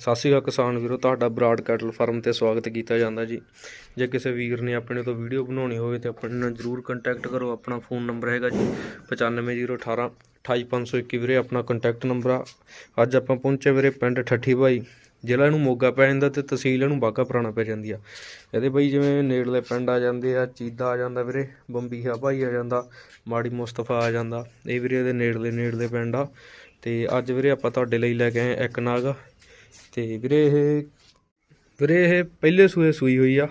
ਸਤਿ ਸ਼੍ਰੀ ਅਕਾਲ ਕਿਸਾਨ ਵੀਰੋ, ਤੁਹਾਡਾ ਬਰਾਡ ਕੈਟਲ ਫਾਰਮ ਤੇ ਸਵਾਗਤ ਕੀਤਾ ਜਾਂਦਾ ਜੀ। ਜੇ ਕਿਸੇ ਵੀਰ ਨੇ ਆਪਣੇ ਤੋਂ ਵੀਡੀਓ ਬਣਾਉਣੀ ਹੋਵੇ ਤੇ ਆਪਣੇ ਨਾਲ ਜਰੂਰ ਕੰਟੈਕਟ ਕਰੋ, ਆਪਣਾ ਫੋਨ ਨੰਬਰ ਹੈਗਾ ਜੀ 9501 28521 ਵੀਰੇ ਆਪਣਾ ਕੰਟੈਕਟ ਨੰਬਰ ਆ। ਅੱਜ ਆਪਾਂ ਪਹੁੰਚੇ ਵੀਰੇ ਪਿੰਡ ਠੱਠੀ ਭਾਈ ਜ਼ਿਲ੍ਹਾ ਨੂੰ ਮੋਗਾ ਪੈ ਜਾਂਦਾ ਤੇ ਤਹਿਸੀਲ ਨੂੰ ਬਾਗਾ ਪੁਰਾਣਾ ਪੈ ਜਾਂਦੀ ਆ। ਇਹਦੇ ਬਈ ਜਿਵੇਂ ਨੇੜਲੇ ਪਿੰਡ ਆ ਜਾਂਦੇ ਆ, ਚੀਦਾ ਆ ਜਾਂਦਾ ਵੀਰੇ, ਬੰਬੀਹਾ ਭਾਈ ਆ ਜਾਂਦਾ, ਮਾੜੀ ਮੁਸਤਫਾ ਆ ਜਾਂਦਾ, ਇਹ ਵੀਰੇ ਇਹਦੇ ਨੇੜਲੇ ਨੇੜਲੇ ਪਿੰਡ ਆ। ਤੇ ਅੱਜ ਵੀਰੇ ਆਪਾਂ ਤੁਹਾਡੇ ਲਈ ਲੈ ਕੇ ਆਏ ਇੱਕ ਨਾਗ। ਤੇ ਵੀਰੇ ਇਹ ਵੀਰੇ ਇਹ ਪਹਿਲੇ ਸੂਏ ਸੂਈ ਹੋਈ ਆ।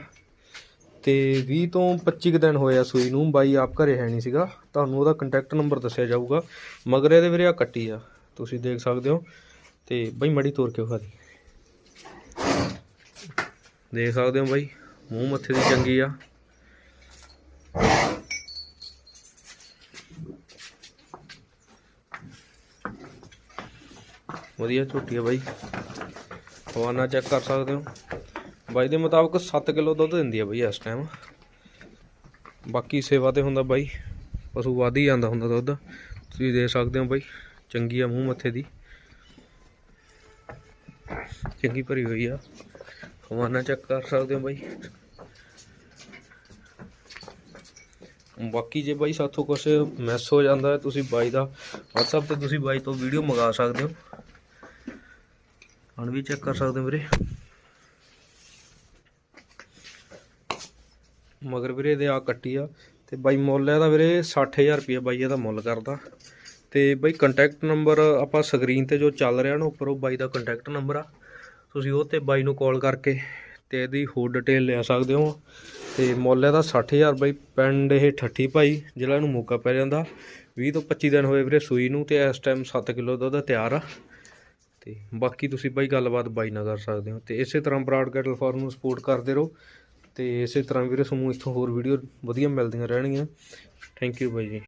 ਤੇ 20 ਤੋਂ 25 ਕੁ ਦਿਨ ਹੋਇਆ ਸੂਈ ਨੂੰ, ਬਾਈ ਆਪ ਘਰੇ ਹੈ ਨਹੀਂ ਸੀਗਾ। ਤੁਹਾਨੂੰ ਉਹਦਾ ਕੰਟੈਕਟ ਨੰਬਰ ਦੱਸਿਆ ਜਾਊਗਾ। ਮਗਰ ਇਹਦੇ ਵੀਰੇ ਆ ਕੱਟੀ ਆ, ਤੁਸੀਂ ਦੇਖ ਸਕਦੇ ਹੋ। ਤੇ ਬਾਈ ਮੜੀ ਤੋੜ ਕੇ ਵਿਖਾ ਦੀ। ਦੇਖ ਸਕਦੇ ਹੋ ਬਾਈ, ਮੂੰਹ ਮੱਥੇ ਦੀ ਚੰਗੀ ਆ। ਵਧੀਆ ਝੋਟੀ ਆ ਬਾਈ। ਹਵਾਨਾ ਚੈੱਕ ਕਰ ਸਕਦੇ ਹੋ। ਬਾਈ ਦੇ ਮੁਤਾਬਕ 7 ਕਿਲੋ ਦੁੱਧ ਦਿੰਦੀ ਆ ਬਾਈ ਇਸ ਟਾਈਮ ਬਾਕੀ ਸੇਵਾ ਤੇ ਹੁੰਦਾ ਬਾਈ, ਪਸ਼ੂ ਵੱਧ ਹੀ ਜਾਂਦਾ ਹੁੰਦਾ ਦੁੱਧ। ਤੁਸੀਂ ਦੇ ਸਕਦੇ ਹੋ ਬਾਈ, ਚੰਗੀ ਆ ਮੂੰਹ ਮੱਥੇ ਦੀ। ਚੰਗੀ ਭਰੀ ਹੋਈ ਆ। ਹਵਾਨਾ ਚੈੱਕ ਕਰ ਸਕਦੇ ਹੋ ਬਾਈ। ਬਾਕੀ ਜੇ ਬਾਈ ਸਾਥੋਂ ਕੁਝ ਮਿਸ ਹੋ ਜਾਂਦਾ ਤੁਸੀਂ ਬਾਈ ਦਾ WhatsApp ਤੇ ਤੁਸੀਂ ਬਾਈ ਤੋਂ ਵੀਡੀਓ ਮੰਗਾ ਸਕਦੇ ਹੋ। ਹੁਣ ਵੀ ਚੈੱਕ ਕਰ ਸਕਦੇ ਹੋ ਵੀਰੇ। ਮਗਰ ਵੀਰੇ ਇਹਦੇ ਆ ਕੱਟੀ ਆ। ਤੇ ਬਾਈ ਮੁੱਲ ਇਹਦਾ ਵੀਰੇ 60000 ਰੁਪਏ ਬਾਈ ਇਹਦਾ ਮੁੱਲ ਕਰਦਾ। ਤੇ ਬਾਈ ਕੰਟੈਕਟ ਨੰਬਰ ਆਪਾਂ ਸਕਰੀਨ ਤੇ ਜੋ ਚੱਲ ਰਿਹਾ ਨਾ ਉੱਪਰ ਉਹ ਬਾਈ ਦਾ ਕੰਟੈਕਟ ਨੰਬਰ ਆ। ਤੁਸੀਂ ਉਹ ਤੇ ਬਾਈ ਨੂੰ ਕਾਲ ਕਰਕੇ ਤੇ ਇਹਦੀ ਹੋਰ ਡਿਟੇਲ ਲੈ ਸਕਦੇ ਹੋ। ਤੇ ਮੁੱਲ ਇਹਦਾ 60000 ਬਾਈ, ਪਿੰਡ ਇਹ ਠੱਠੀ ਭਾਈ ਜਿਹੜਾ ਇਹਨੂੰ ਮੌਕਾ ਪੈ ਜਾਂਦਾ। 20 ਤੋਂ 25 ਦਿਨ ਹੋਏ ਵੀਰੇ ਸੂਈ ਨੂੰ ਤੇ ਇਸ ਟਾਈਮ 7 ਕਿਲੋ ਦੁੱਧ ਤਿਆਰ ਆ। ਤੇ ਬਾਕੀ ਤੁਸੀਂ ਬਾਈ ਗੱਲਬਾਤ ਬਾਈ ਨਾਲ ਕਰ ਸਕਦੇ ਹੋ ਤੇ ਇਸੇ ਤਰ੍ਹਾਂ ਬਰਾਡ ਕੈਟਲ ਫਾਰਮ ਨੂੰ ਸਪੋਰਟ ਕਰਦੇ ਰਹੋ ਤੇ ਇਸੇ ਤਰ੍ਹਾਂ ਵੀਰੇ ਤੁਹਾਨੂੰ ਇੱਥੋਂ ਹੋਰ ਵੀਡੀਓ ਵਧੀਆ ਮਿਲਦੀਆਂ ਰਹਿਣਗੀਆਂ। ਥੈਂਕ ਯੂ ਬਾਈ ਜੀ।